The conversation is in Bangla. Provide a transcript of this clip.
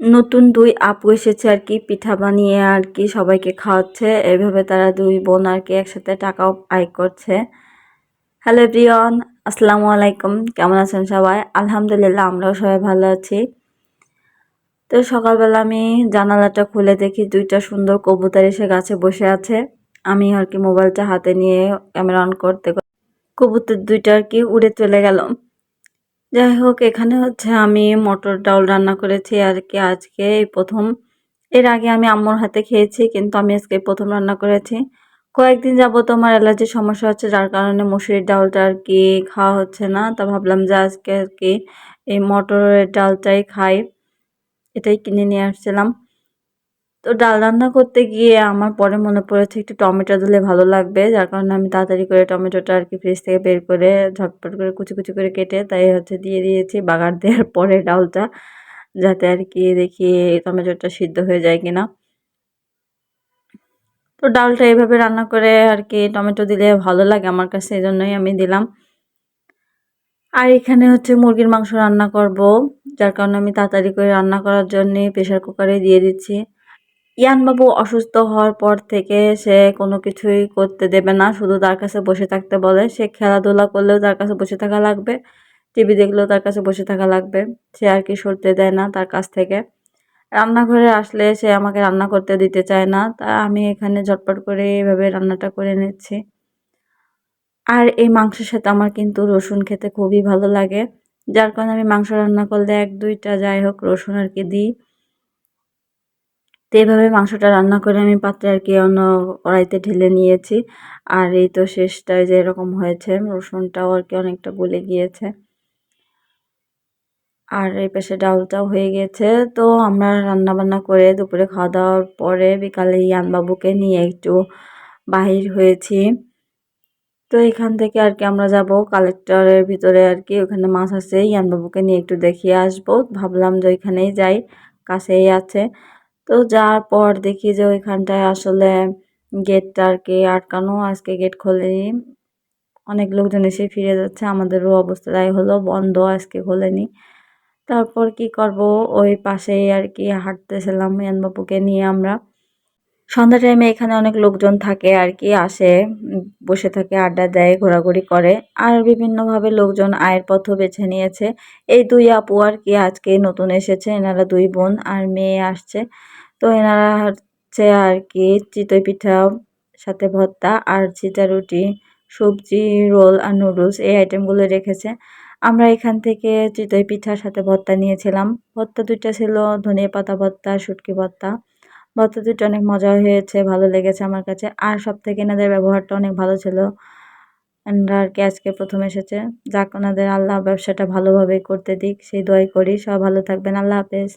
নতুন দুই আপু এসেছে আর কি, পিঠা বানিয়ে আর কি সবাইকে খাওয়াচ্ছে। এভাবে তারা দুই বোন আর কি একসাথে টাকাও আয় করছে। হ্যালো প্রিয়ন আসসালামু আলাইকুম। কেমন আছেন সবাই? আলহামদুলিল্লাহ, আমরাও সবাই ভালো আছি। তো সকালবেলা আমি জানালাটা খুলে দেখি দুইটা সুন্দর কবুতর এসে গাছে বসে আছে। আমি আর কি মোবাইলটা হাতে নিয়ে ক্যামেরা অন করতে কবুতর দুইটা আর কি উড়ে চলে গেল। যাই হোক, এখানে হচ্ছে আমি মটর ডাল রান্না করেছি আর কি। আজকে এই প্রথম, এর আগে আমি আম্মুর হাতে খেয়েছি, কিন্তু আমি আজকে প্রথম রান্না করেছি। কয়েকদিন যাব তোমার অ্যালার্জির সমস্যা হচ্ছে, যার কারণে মুসুরির ডালটা আর কি খাওয়া হচ্ছে না। তা ভাবলাম যে আজকে আর কি এই মটরের ডালটাই খাই, এটাই কিনে নিয়ে আসছিলাম। তো ডাল রান্না করতে গিয়ে আমার পরে মনে পড়েছে একটু টমেটো দিলে ভালো লাগবে। যার কারণে আমি তাড়াতাড়ি করে টমেটোটা আর কি ফ্রিজ থেকে বের করে ঝটপট করে কুচি কুচি করে কেটে তাই হচ্ছে দিয়ে দিয়েছি বাগার দেওয়ার পরে ডালটা, যাতে আর কি দেখি টমেটোটা সিদ্ধ হয়ে যায় কিনা। তো ডালটা এভাবে রান্না করে আর কি টমেটো দিলে ভালো লাগে আমার কাছে এই জন্যই আমি দিলাম। আর এখানে হচ্ছে মুরগির মাংস রান্না করব, যার কারণে আমি তাড়াতাড়ি করে রান্না করার জন্যে প্রেশার কুকারে দিয়ে দিচ্ছি। ইয়ানবাবু অসুস্থ হওয়ার পর থেকে সে কোনো কিছুই করতে দেবে না, শুধু তার কাছে বসে থাকতে বলে। সে খেলাধুলা করলেও তার কাছে বসে থাকা লাগবে, টিভি দেখলেও তার কাছে বসে থাকা লাগবে। সে আর কি সরতে দেয় না তার কাছ থেকে। রান্নাঘরে আসলে সে আমাকে রান্না করতে দিতে চায় না, তা আমি এখানে ঝটপট করে এইভাবে রান্নাটা করে নিচ্ছি। আর এই মাংসের সাথে আমার কিন্তু রসুন খেতে খুবই ভালো লাগে। যার কারণে আমি মাংস রান্না করলে এক দুইটা যাই হোক রসুন আর কি দিই। তো এইভাবে মাংসটা রান্না করে আমি পাত্রে আর কি অন্য কড়াইতে ঢেলে নিয়েছি। আর এই তো শেষটায় যে এরকম হয়েছে, রসুনটাও আর কি অনেকটা গলে গিয়েছে। আর এই পাশে ডালটাও হয়ে গেছে। তো আমরা রান্না বান্না করে দুপুরে খাওয়া দাওয়ার পরে বিকালে ইয়ানবাবুকে নিয়ে একটু বাহির হয়েছি। তো এখান থেকে আর কি আমরা যাব কালেক্টরের ভিতরে আর কি। ওখানে মাছ আছে, ইয়ানবাবুকে নিয়ে একটু দেখিয়ে আসব। ভাবলাম যে ওইখানেই যাই, কাছেই আছে। তো যাওয়ার পর দেখি যে ওইখানটায় আসলে গেটটা আর কি আটকানো। আজকে গেট খোলেনি। অনেক লোকজন এসে ফিরে যাচ্ছে। আমাদেরও অবস্থা তাই হলো বন্ধ, আজকে খোলেনি। তারপর কি করব? ওই পাশেই আর কি হাঁটতেছিলাম ইয়ানবাবুকে নিয়ে আমরা। সন্ধ্যা টাইমে এখানে অনেক লোকজন থাকে আর কি, আসে বসে থাকে, আড্ডা দেয়, ঘোরাঘুরি করে। আর বিভিন্নভাবে লোকজন আয়ের পথও বেছে নিয়েছে। এই দুই আপু আর কি আজকে নতুন এসেছে, এনারা দুই বোন আর মেয়ে আসছে। তো এনারা হচ্ছে আর কি চিতই পিঠা, সাথে ভর্তা আর চিটা রুটি, সবজি, রোল আর নুডলস এই আইটেমগুলো রেখেছে। আমরা এখান থেকে চিতই পিঠার সাথে ভর্তা নিয়েছিলাম। ভর্তা দুইটা ছিল, ধনিয়া পাতা ভর্তা, শুটকি ভর্তা। দুটো অনেক মজা হয়েছে, ভালো লেগেছে আমার কাছে। আর সব থেকে এনাদের ব্যবহারটা অনেক ভালো ছিল। এনারা আর কি আজকে প্রথম এসেছে। যাক, ওনাদের আল্লাহ ব্যবসাটা ভালোভাবে করতে দিক, সেই দোয়াই করি। সব ভালো থাকবেন। আল্লাহ হাফেজ।